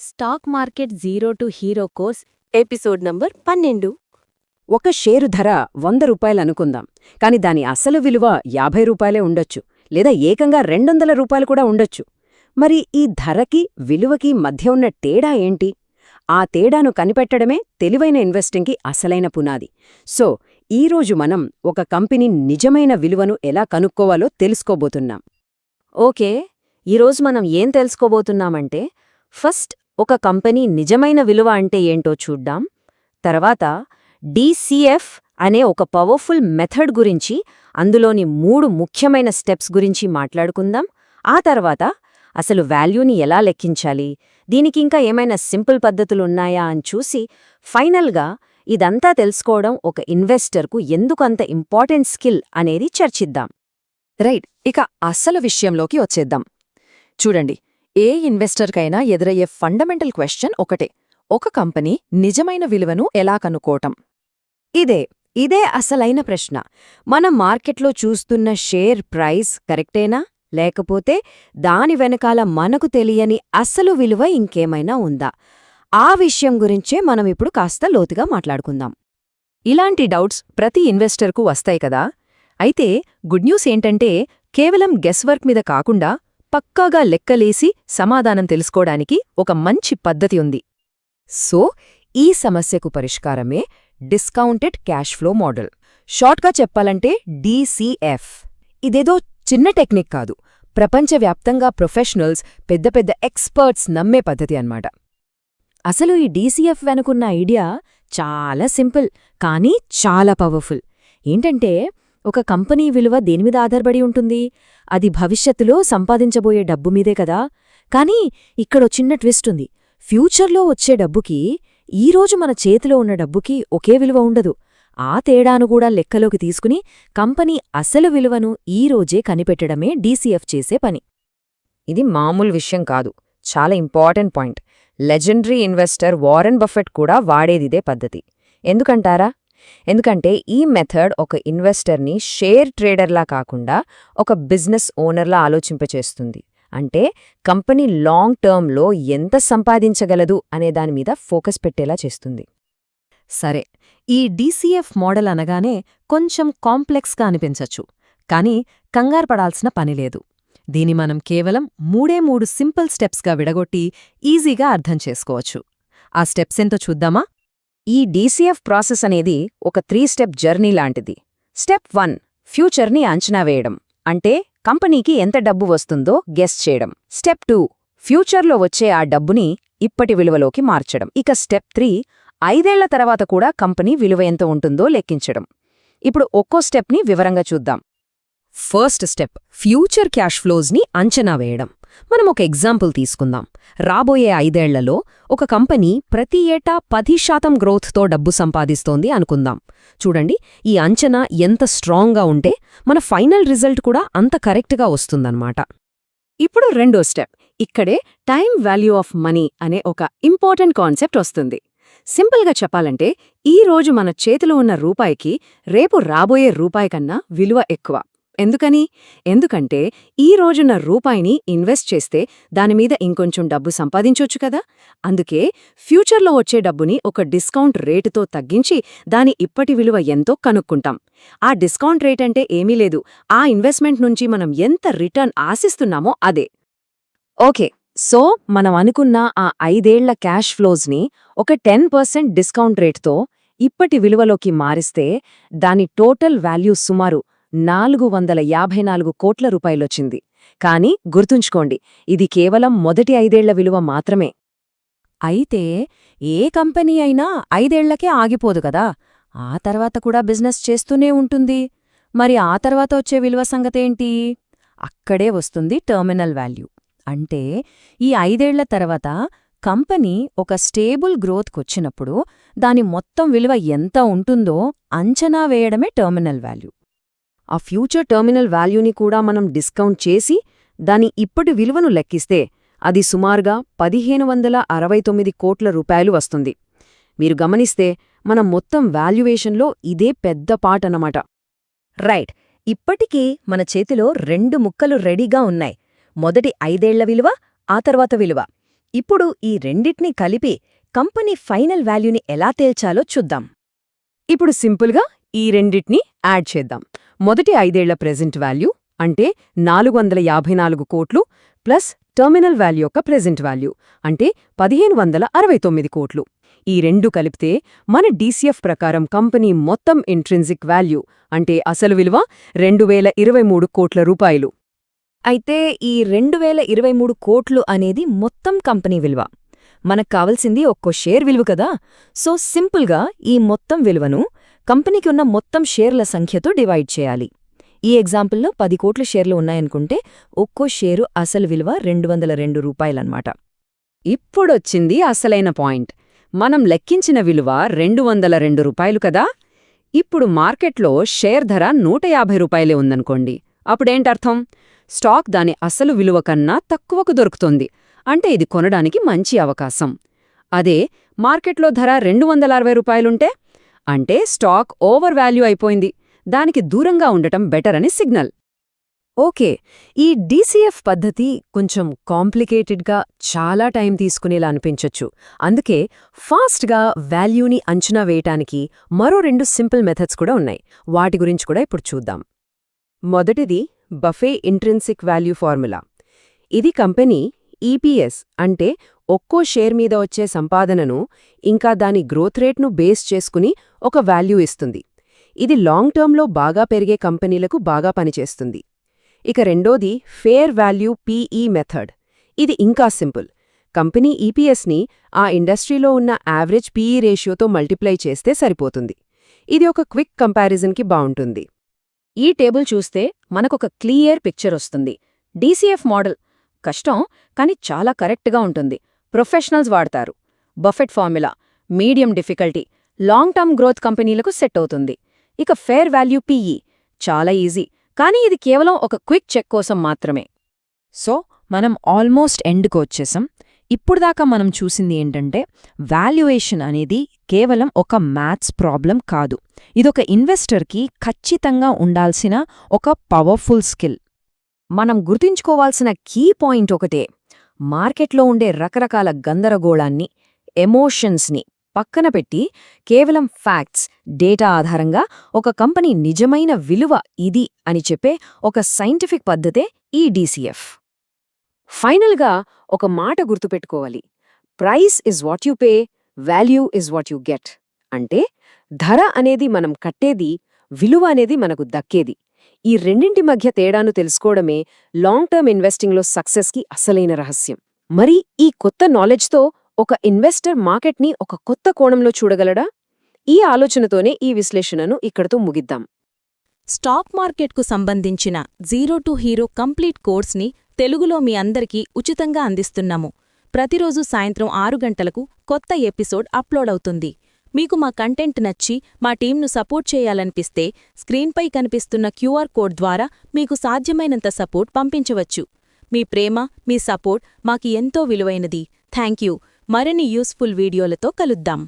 Stock market zero to hero course episode number పన్నెండు. ఒక share ధర వంద రూపాయలనుకుందాం కాని దాని అసలు విలువ యాభై రూపాయలే ఉండొచ్చు లేదా ఏకంగా రెండొందల రూపాయలు కూడా ఉండొచ్చు. మరి ఈ ధరకి విలువకి మధ్య ఉన్న తేడా ఏంటి? ఆ తేడాను కనిపెట్టడమే తెలివైన ఇన్వెస్టింగ్కి అసలైన పునాది. సో ఈరోజు మనం ఒక కంపెనీ నిజమైన విలువను ఎలా కనుక్కోవాలో తెలుసుకోబోతున్నాం. ఓకే ఈరోజు మనం ఏం తెలుసుకోబోతున్నామంటే ఫస్ట్ ఒక కంపెనీ నిజమైన విలువ అంటే ఏంటో చూడ్డాం తర్వాత డీసీఎఫ్ అనే ఒక పవర్ఫుల్ మెథడ్ గురించి అందులోని మూడు ముఖ్యమైన స్టెప్స్ గురించి మాట్లాడుకుందాం. ఆ తర్వాత అసలు వాల్యూని ఎలా లెక్కించాలి? దీనికి ఇంకా ఏమైనా సింపుల్ పద్ధతులున్నాయా అని చూసి ఫైనల్గా ఇదంతా తెలుసుకోవడం ఒక ఇన్వెస్టర్కు ఎందుకంత ఇంపార్టెంట్ స్కిల్ అనేది చర్చిద్దాం. రైట్ ఇక అసలు విషయంలోకి వచ్చేద్దాం. చూడండి ఏ ఇన్వెస్టర్కైనా ఎదురయ్యే ఫండమెంటల్ క్వశ్చన్ ఒకటే. ఒక కంపెనీ నిజమైన విలువను ఎలా కనుక్కోవటం ఇదే ఇదే అసలైన ప్రశ్న. మనం మార్కెట్లో చూస్తున్న షేర్ ప్రైస్ కరెక్టేనా? లేకపోతే దాని వెనకాల మనకు తెలియని అసలు విలువ ఇంకేమైనా ఉందా? ఆ విషయం గురించే మనం ఇప్పుడు కాస్త లోతుగా మాట్లాడుకుందాం. ఇలాంటి డౌట్స్ ప్రతి ఇన్వెస్టర్కు వస్తాయి కదా? అయితే గుడ్ న్యూస్ ఏంటంటే కేవలం గెస్వర్క్ మీద కాకుండా పక్కాగా లెక్కలేసి సమాధానం తెలుసుకోవడానికి ఒక మంచి పద్ధతి ఉంది. సో ఈ సమస్యకు పరిష్కారమే డిస్కౌంటెడ్ క్యాష్ ఫ్లో మోడల్. షార్ట్గా చెప్పాలంటే డీసీఎఫ్. ఇదేదో చిన్న టెక్నిక్ కాదు. ప్రపంచవ్యాప్తంగా ప్రొఫెషనల్స్ పెద్ద పెద్ద ఎక్స్పర్ట్స్ నమ్మే పద్ధతి అన్నమాట. అసలు ఈ డీసీఎఫ్ వెనుకున్న ఐడియా చాలా సింపుల్ కానీ చాలా పవర్ఫుల్. ఏంటంటే ఒక కంపెనీ విలువ దేనిమీద ఆధారపడి ఉంటుంది? అది భవిష్యత్తులో సంపాదించబోయే డబ్బు మీదే కదా? కానీ ఇక్కడో చిన్న ట్విస్ట్ ఉంది. ఫ్యూచర్లో వచ్చే డబ్బుకి ఈరోజు మన చేతిలో ఉన్న డబ్బుకి ఒకే విలువ ఉండదు. ఆ తేడాను కూడా లెక్కలోకి తీసుకుని కంపెనీ అసలు విలువను ఈరోజే కనిపెట్టడమే డీసీఎఫ్ చేసే పని. ఇది మామూలు విషయం కాదు. చాలా important point. Legendary investor Warren Buffett కూడా వాడేదిదే పద్ధతి. ఎందుకంటారా? ఎందుకంటే ఈ మెథడ్ ఒక ఇన్వెస్టర్ని షేర్ ట్రేడర్లా కాకుండా ఒక బిజినెస్ ఓనర్లా ఆలోచింపచేస్తుంది. అంటే కంపెనీ లాంగ్ టర్మ్లో ఎంత సంపాదించగలదు అనే దానిమీద ఫోకస్ పెట్టేలా చేస్తుంది. సరే ఈ డీసీఎఫ్ మోడల్ అనగానే కొంచెం కాంప్లెక్స్గా అనిపించచ్చు కానీ కంగారు పడాల్సిన పనిలేదు దీని మనం కేవలం మూడే మూడు సింపుల్ స్టెప్స్గా విడగొట్టి ఈజీగా అర్థం చేసుకోవచ్చు. ఆ స్టెప్స్ ఎంతో చూద్దామా? ఈ డీసీఎఫ్ ప్రాసెస్ అనేది ఒక త్రీ స్టెప్ జర్నీ లాంటిది. స్టెప్ వన్ ఫ్యూచర్ని అంచనా వేయడం. అంటే కంపెనీకి ఎంత డబ్బు వస్తుందో గెస్ చేయడం. స్టెప్ టూ ఫ్యూచర్లో వచ్చే ఆ డబ్బుని ఇప్పటి విలువలోకి మార్చడం. ఇక స్టెప్ త్రీ ఐదేళ్ళ తర్వాత కూడా కంపెనీ విలువ ఎంత ఉంటుందో లెక్కించడం. ఇప్పుడు ఒక్కో స్టెప్ని వివరంగా చూద్దాం. ఫస్ట్ స్టెప్ ఫ్యూచర్ క్యాష్ ఫ్లోస్ని అంచనా వేయడం. మనం ఒక ఎగ్జాంపుల్ తీసుకుందాం. రాబోయే ఐదేళ్ళలో ఒక కంపెనీ ప్రతి ఏటా పది శాతం గ్రోత్తో డబ్బు సంపాదిస్తోంది అనుకుందాం. చూడండి ఈ అంచనా ఎంత స్ట్రాంగ్గా ఉంటే మన ఫైనల్ రిజల్ట్ కూడా అంత కరెక్ట్గా వస్తుందన్నమాట. ఇప్పుడు రెండో స్టెప్. ఇక్కడే టైం వాల్యూ ఆఫ్ మనీ అనే ఒక ఇంపార్టెంట్ కాన్సెప్ట్ వస్తుంది. సింపుల్గా చెప్పాలంటే ఈ రోజు మన చేతిలో ఉన్న రూపాయికి రేపు రాబోయే రూపాయి కన్నా విలువ ఎక్కువ. ఎందుకని? ఎందుకంటే ఈ రోజున రూపాయిని ఇన్వెస్ట్ చేస్తే దానిమీద ఇంకొంచెం డబ్బు సంపాదించొచ్చు కదా? అందుకే ఫ్యూచర్లో వచ్చే డబ్బుని ఒక డిస్కౌంట్ రేటుతో తగ్గించి దాని ఇప్పటి విలువ ఎంతో కనుక్కుంటాం. ఆ డిస్కౌంట్ రేట్ అంటే ఏమీ లేదు. ఆ ఇన్వెస్ట్మెంట్ నుంచి మనం ఎంత రిటర్న్ ఆశిస్తున్నామో అదే. ఓకే. సో మనం అనుకున్న ఆ ఐదేళ్ళ క్యాష్ ఫ్లోస్ని ఒక టెన్ పర్సెంట్ డిస్కౌంట్ రేట్తో ఇప్పటి విలువలోకి మారిస్తే దాని టోటల్ వాల్యూ సుమారు నాలుగు వందల యాభై నాలుగు కోట్ల రూపాయలొచ్చింది. కానీ గుర్తుంచుకోండి ఇది కేవలం మొదటి ఐదేళ్ళ విలువ మాత్రమే. అయితే ఏ కంపెనీ అయినా ఐదేళ్ళకే ఆగిపోదు కదా. ఆ తర్వాత కూడా బిజినెస్ చేస్తూనే ఉంటుంది. మరి ఆ తర్వాత వచ్చే విలువ సంగతేంటి? అక్కడే వస్తుంది టర్మినల్ వాల్యూ. అంటే ఈ ఐదేళ్ళ తర్వాత కంపెనీ ఒక స్టేబుల్ గ్రోత్కొచ్చినప్పుడు దాని మొత్తం విలువ ఎంత ఉంటుందో అంచనా వేయడమే టర్మినల్ వాల్యూ. ఆ ఫ్యూచర్ టర్మినల్ వాల్యూని కూడా మనం డిస్కౌంట్ చేసి దాని ఇప్పటి విలువను లెక్కిస్తే అది సుమారుగా పదిహేను వందల అరవై తొమ్మిది కోట్ల రూపాయలు వస్తుంది. మీరు గమనిస్తే మన మొత్తం వాల్యుయేషన్లో ఇదే పెద్ద పాటనమాట రైట్ ఇప్పటికీ మన చేతిలో రెండు ముక్కలు రెడీగా ఉన్నాయి. మొదటి ఐదేళ్ళ విలువ ఆ తర్వాత విలువ. ఇప్పుడు ఈ రెండిట్నీ కలిపి కంపెనీ ఫైనల్ వాల్యూని ఎలా తేల్చాలో చూద్దాం. ఇప్పుడు సింపుల్గా ఈ రెండిట్నీ యాడ్ చేద్దాం. మొదటి ఐదేళ్ళ ప్రెజెంట్ వాల్యూ అంటే నాలుగు వందల యాభై నాలుగు కోట్లు ప్లస్ టర్మినల్ వాల్యూ యొక్క ప్రెజెంట్ వాల్యూ అంటే పదిహేను వందల అరవై తొమ్మిది కోట్లు. ఈ రెండు కలిపితే మన డీసీఎఫ్ ప్రకారం కంపెనీ మొత్తం ఇంట్రెన్సిక్ వాల్యూ అంటే అసలు విలువ రెండు వేల ఇరవై మూడు కోట్ల రూపాయలు. అయితే ఈ రెండు వేల ఇరవై మూడు కోట్లు అనేది మొత్తం కంపెనీ విలువ. మనకు కావలసింది ఒక్కో షేర్ విలువ కదా. సో సింపుల్గా ఈ మొత్తం విలువను కంపెనీకి ఉన్న మొత్తం షేర్ల సంఖ్యతో డివైడ్ చేయాలి. ఈ ఎగ్జాంపుల్లో పది కోట్ల షేర్లు ఉన్నాయనుకుంటే ఒక్కో షేరు అసలు విలువ రెండు వందల రెండు రూపాయలన్నమాట. ఇప్పుడొచ్చింది అసలైన పాయింట్. మనం లెక్కించిన విలువ రెండు వందల రెండు రూపాయలు కదా? ఇప్పుడు మార్కెట్లో షేర్ ధర నూట యాభై రూపాయలే ఉందనుకోండి. అప్పుడేంటర్థం? స్టాక్ దాని అసలు విలువ కన్నా తక్కువకు దొరుకుతోంది. అంటే ఇది కొనడానికి మంచి అవకాశం. అదే మార్కెట్లో ధర రెండు వందల అరవై రూపాయలుంటే అంటే స్టాక్ ఓవర్ వాల్యూ అయిపోయింది. దానికి దూరంగా ఉండటం బెటర్ అని సిగ్నల్. ఓకే ఈ డీసీఎఫ్ పద్ధతి కొంచెం కాంప్లికేటెడ్గా చాలా టైం తీసుకునేలా అనిపించొచ్చు. అందుకే ఫాస్ట్గా వాల్యూని అంచనా వేయటానికి మరో రెండు సింపుల్ మెథడ్స్ కూడా ఉన్నాయి. వాటి గురించి కూడా ఇప్పుడు చూద్దాం. మొదటిది బఫే ఇంట్రెన్సిక్ వాల్యూ ఫార్ములా. ఇది కంపెనీ ఈపీఎస్ అంటే ఒక్కో షేర్ మీద వచ్చే సంపాదనను ఇంకా దాని గ్రోత్ రేట్ను బేస్ చేసుకుని ఒక వాల్యూ ఇస్తుంది. ఇది లాంగ్ టర్మ్లో బాగా పెరిగే కంపెనీలకు బాగా పనిచేస్తుంది. ఇక రెండోది ఫేర్ వాల్యూ పీఈ మెథడ్. ఇది ఇంకా సింపుల్. కంపెనీ ఈపీఎస్ని ఆ ఇండస్ట్రీలో ఉన్న యావరేజ్ పీఈ రేషియోతో మల్టిప్లై చేస్తే సరిపోతుంది. ఇది ఒక క్విక్ కంపారిజన్కి బావుంటుంది ఈ టేబుల్ చూస్తే మనకొక క్లియర్ పిక్చర్ వస్తుంది. DCF model. కష్టం కానీ చాలా కరెక్ట్గా ఉంటుంది. ప్రొఫెషనల్స్ వాడతారు. Buffett formula. Medium difficulty. Long term growth కంపెనీలకు సెట్ అవుతుంది. ఇక ఫేర్ వాల్యూ పీఈ. చాలా ఈజీ. కానీ ఇది కేవలం ఒక క్విక్ చెక్ కోసం మాత్రమే. సో మనం ఆల్మోస్ట్ ఎండ్కు వచ్చేసాం. ఇప్పుడుదాకా మనం చూసింది ఏంటంటే వాల్యుయేషన్ అనేది కేవలం ఒక మ్యాథ్స్ ప్రాబ్లం కాదు. ఇదొక ఇన్వెస్టర్కి ఖచ్చితంగా ఉండాల్సిన ఒక పవర్ఫుల్ స్కిల్. మనం గుర్తుంచుకోవాల్సిన కీ పాయింట్ ఒకటే. మార్కెట్లో ఉండే రకరకాల గందరగోళాన్ని ఎమోషన్స్ని. పక్కన పెట్టి కేవలం ఫ్యాక్ట్స్ డేటా ఆధారంగా ఒక కంపెనీ నిజమైన విలువ ఇది అని చెప్పే ఒక సైంటిఫిక్ పద్ధతే ఈ డీసీఎఫ్. ఫైనల్గా ఒక మాట గుర్తుపెట్టుకోవాలి. Price is what you pay value is what you get. అంటే ధర అనేది మనం కట్టేది విలువ అనేది మనకు దక్కేది. ఈ రెండింటి మధ్య తేడాను తెలుసుకోవడమే లాంగ్ టర్మ్ ఇన్వెస్టింగ్లో సక్సెస్కి అసలైన రహస్యం. మరి ఈ కొత్త నాలెడ్జ్తో ఒక ఇన్వెస్టర్ మార్కెట్ని ఒక కొత్త కోణంలో చూడగలడా? ఈ ఆలోచనతోనే ఈ విశ్లేషణను ఇక్కడతో ముగిద్దాం. స్టాక్ మార్కెట్కు సంబంధించిన జీరో టు హీరో కంప్లీట్ కోర్స్ని తెలుగులో మీ అందరికీ ఉచితంగా అందిస్తున్నాము. ప్రతిరోజు సాయంత్రం ఆరు గంటలకు కొత్త ఎపిసోడ్ అప్లోడ్ అవుతుంది. మీకు మా కంటెంట్ నచ్చి మా టీంను సపోర్ట్ చేయాలనిపిస్తే స్క్రీన్పై కనిపిస్తున్న క్యూఆర్ కోడ్ ద్వారా మీకు సాధ్యమైనంత సపోర్ట్ పంపించవచ్చు. మీ ప్రేమ మీ సపోర్ట్ మాకు ఎంతో విలువైనది. Thank you. మరిన్ని యూస్ఫుల్ వీడియోలతో కలుద్దాం.